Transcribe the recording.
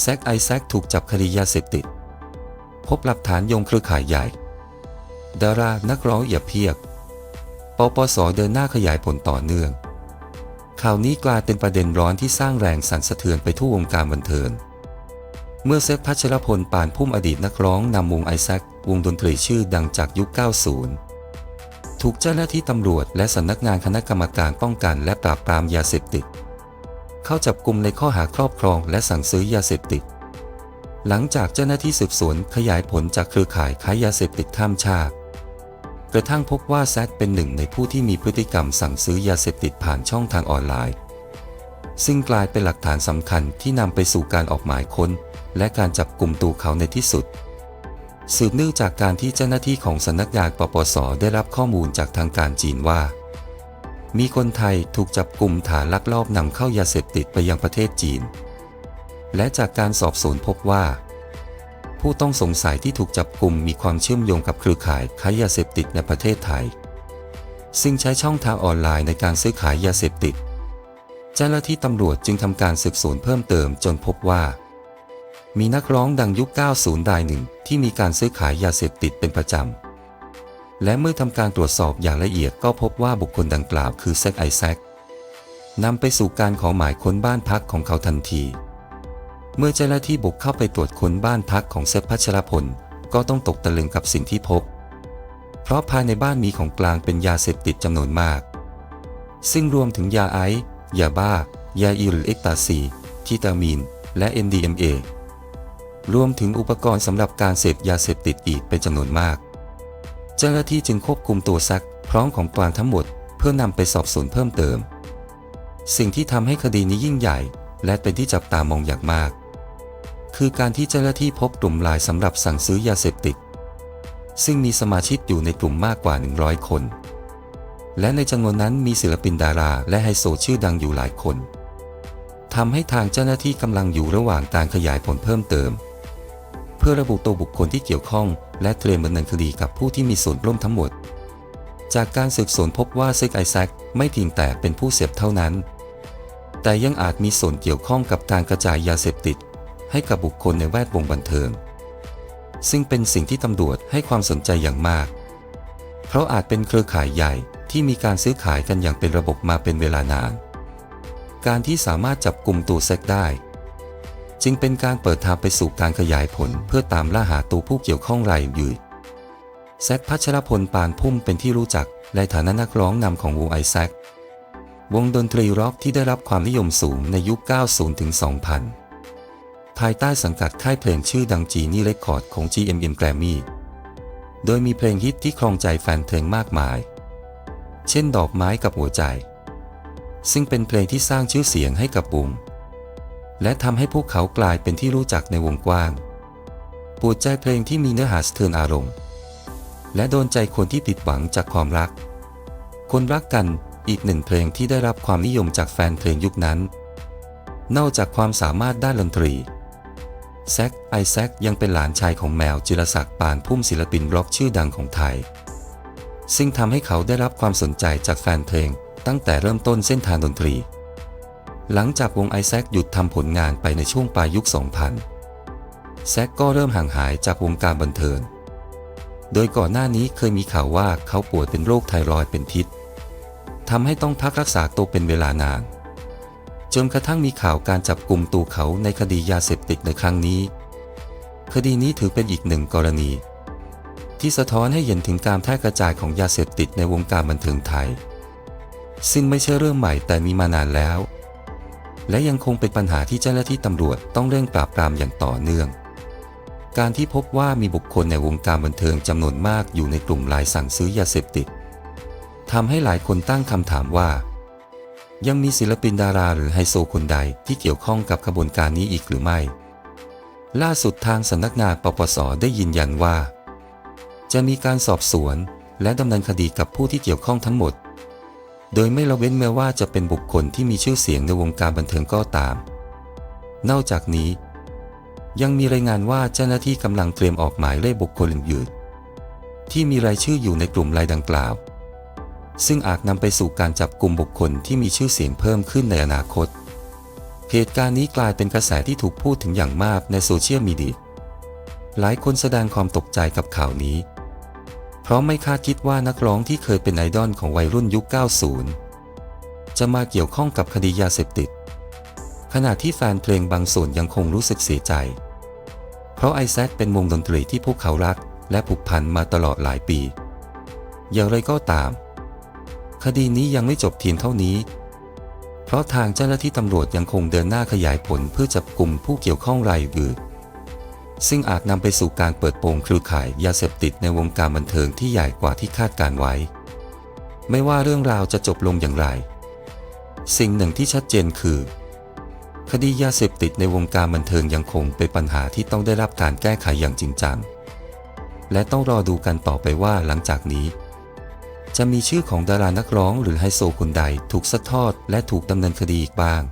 แซกไอแซคถูกจับคดียาเสพติด พบหลักฐานโยงเครือข่ายใหญ่ ดารานักร้องอย่าเพียก ปปสเดินหน้าขยายผลต่อเนื่อง ข่าวนี้กลายเป็นประเด็นร้อนที่สร้างแรงสั่นสะเทือนไปทั่ววงการบันเทิง เมื่อเซฟพัชรพลปานพุ่มอดีตนักร้องนำวงไอแซควงดนตรีชื่อดังจากยุค 90 ถูกเจ้าหน้าที่ตำรวจและสำนักงานคณะกรรมการป้องกันและปราบปรามยาเสพติด เข้าจับกลุ่มในข้อหาครอบครองและสั่งซื้อยาเสพติด หลังจากเจ้าหน้าที่สืบสวนขยายผลจากเครือข่ายค้ายาเสพติดข้ามชาติ กระทั่งพบว่าแซดเป็นหนึ่งในผู้ที่มีพฤติกรรมสั่งซื้อยาเสพติดผ่านช่องทางออนไลน์ ซึ่งกลายเป็นหลักฐานสำคัญที่นำไปสู่การออกหมายค้น และการจับกลุ่มตัวเขาในที่สุดสืบเนื่องจากการที่เจ้าหน้าที่ของสำนักงานปปส ได้รับข้อมูลจากทางการจีนว่า มีคนไทยถูกจับกลุ่มฐานลักลอบนำเข้ายาเสพติดไปยังประเทศจีน และจากการสอบสวนพบว่า ผู้ต้องสงสัยที่ถูกจับกลุ่มมีความเชื่อมโยงกับเครือข่ายค้ายาเสพติดในประเทศไทย ซึ่งใช้ช่องทางออนไลน์ในการซื้อขายยาเสพติด เจ้าหน้าที่ตำรวจจึงทำการสืบสวนเพิ่มเติมจนพบว่า มีนักร้องดังยุค 90 รายหนึ่งที่มีการซื้อขายยาเสพติดเป็นประจำ และเมื่อทำการตรวจสอบอย่างละเอียดก็พบว่าบุคคลดังกล่าวคือแซกไอแซกนำไปสู่การขอหมายค้นบ้านพักของเขาทันที เมื่อเจ้าหน้าที่บุกเข้าไปตรวจค้นบ้านพักของเซฟพัชรพลก็ต้องตกตะลึงกับสิ่งที่พบ เพราะภายในบ้านมีของกลางเป็นยาเสพติดจำนวนมาก ซึ่งรวมถึงยาไอซ์ยาบ้า ยาอีหรือเอ็กตาซีทิตามีน และ MDMA รวมถึงอุปกรณ์สำหรับการเสพยาเสพติดอีกเป็นจำนวนมาก เจ้าหน้าที่จึงควบคุมตัวซัก พร้อมของกลางทั้งหมด เพื่อนำไปสอบสวนเพิ่มเติม สิ่งที่ทำให้คดีนี้ยิ่งใหญ่ และเป็นที่จับตามองอย่างมาก คือการที่เจ้าหน้าที่พบกลุ่มลายสำหรับสั่งซื้อยาเสพติด ซึ่งมีสมาชิกอยู่ในกลุ่มมากกว่า 100 คน และในจำนวนนั้นมีศิลปินดาราและไฮโซชื่อดังอยู่หลายคนทำให้ทางเจ้าหน้าที่กำลังอยู่ระหว่างการขยายผลเพิ่มเติม เพื่อระบุตัวบุคคลที่เกี่ยวข้อง และเตรียมดำเนินคดีกับผู้ที่มีส่วนร่วมทั้งหมด จากการสืบสวนพบว่าเซกไอแซคไม่เพียงแต่เป็นผู้เสพเท่านั้น แต่ยังอาจมีส่วนเกี่ยวข้องกับการกระจายยาเสพติด ให้กับบุคคลในแวดวงบันเทิง ซึ่งเป็นสิ่งที่ตำรวจให้ความสนใจอย่างมาก เพราะอาจเป็นเครือข่ายใหญ่ที่มีการซื้อขายกันอย่างเป็นระบบมาเป็นเวลานาน การที่สามารถจับกลุ่มตัวเซ็กได้ จึงเป็นการเปิดทางไปสู่การขยายผลเพื่อตามล่าหาตัวผู้เกี่ยวข้องรายอื่นแซกพัชรพลปานพุ่มเป็นที่รู้จักในฐานะนักร้องนำของวงไอแซกวงดนตรีร็อกที่ได้รับความนิยมสูงในยุค 90 ถึง 2000 ภายใต้สังกัดค่ายเพลงชื่อดังจีนี่เรคคอร์ดของ GMM Grammy โดยมีเพลงฮิตที่ครองใจแฟนเพลงมากมาย เช่นดอกไม้กับหัวใจ ซึ่งเป็นเพลงที่สร้างชื่อเสียงให้กับวง และทำให้พวกเขากลายเป็นที่รู้จักในวงกว้างปวดใจเพลงที่มีเนื้อหาสะเทือนอารมณ์ และโดนใจคนที่ผิดหวังจากความรัก คนรักกันอีกหนึ่งเพลงที่ได้รับความนิยมจากแฟนเพลงยุคนั้น นอกจากความสามารถด้านดนตรีแซกไอแซกยังเป็นหลานชายของแมวจิรศักดิ์ปานพุ่มศิลปินร็อกชื่อดังของไทย ซึ่งทำให้เขาได้รับความสนใจจากแฟนเพลงตั้งแต่เริ่มต้นเส้นทางดนตรี หลังจากวงไอแซกหยุดทำผลงานไปในช่วงปลายยุค 2000 แซกก็เริ่มห่างหายจากวงการบันเทิง โดยก่อนหน้านี้เคยมีข่าวว่าเขาป่วยเป็นโรคไทรอยด์เป็นพิษทำให้ต้องพักรักษาตัวเป็นเวลานาน จนกระทั่งมีข่าวการจับกลุ่มตัวเขาในคดียาเสพติดในครั้งนี้ คดีนี้ถือเป็นอีกหนึ่งกรณี ที่สะท้อนให้เห็นถึงการแพร่กระจายของยาเสพติดในวงการบันเทิงไทย ซึ่งไม่ใช่เรื่องใหม่แต่มีมานานแล้ว และยังคงเป็นปัญหาที่เจ้าหน้าที่ตำรวจต้องเร่งปราบปรามอย่างต่อเนื่อง การที่พบว่ามีบุคคลในวงการบันเทิงจำนวนมากอยู่ในกลุ่มลายสั่งซื้อยาเสพติดทำให้หลายคนตั้งคำถามว่า ยังมีศิลปินดาราหรือไฮโซคนใดที่เกี่ยวข้องกับขบวนการนี้อีกหรือไม่ ล่าสุดทางสำนักงานปปสได้ยืนยันว่า จะมีการสอบสวนและดำเนินคดีกับผู้ที่เกี่ยวข้องทั้งหมด โดยไม่ละเว้นแม้ว่าจะเป็นบุคคลที่มีชื่อเสียงในวงการบันเทิงก็ตาม นอกจากนี้ ยังมีรายงานว่าเจ้าหน้าที่กำลังเตรียมออกหมายเรียกบุคคลอื่นๆที่มีรายชื่ออยู่ในกลุ่มรายดังกล่าว ซึ่งอาจนำไปสู่การจับกลุ่มบุคคลที่มีชื่อเสียงเพิ่มขึ้นในอนาคต เหตุการณ์นี้กลายเป็นกระแสที่ถูกพูดถึงอย่างมากในโซเชียลมีเดียหลายคนแสดงความตกใจกับข่าวนี้ ราะไม่คาดคิดว่านักร้องที่เคยเป็นไอดอลของวัยรุ่นยุค 90 จะมาเกี่ยวข้องกับคดียาเสพติด ขณะที่แฟนเพลงบางส่วนยังคงรู้สึกเสียใจ เพราะไอแซคเป็นวงดนตรีที่พวกเขารัก และผูกพันมาตลอดหลายปี อย่างไรก็ตาม คดีนี้ยังไม่จบเพียงเท่านี้ เพราะทางเจ้าหน้าที่ตำรวจยังคงเดินหน้าขยายผลเพื่อจับกลุ่มผู้เกี่ยวข้องรายอื่น ซึ่งอาจนำไปสู่การเปิดโปงเครือข่ายยาเสพติดในวงการบันเทิงที่ใหญ่กว่าที่คาดการไว้ ไม่ว่าเรื่องราวจะจบลงอย่างไร สิ่งหนึ่งที่ชัดเจนคือ คดียาเสพติดในวงการบันเทิงยังคงเป็นปัญหาที่ต้องได้รับการแก้ไขอย่างจริงจัง และต้องรอดูกันต่อไปว่าหลังจากนี้ จะมีชื่อของดารานักร้องหรือไฮโซคนใดถูกซัดทอดและถูกดำเนินคดีอีกบ้าง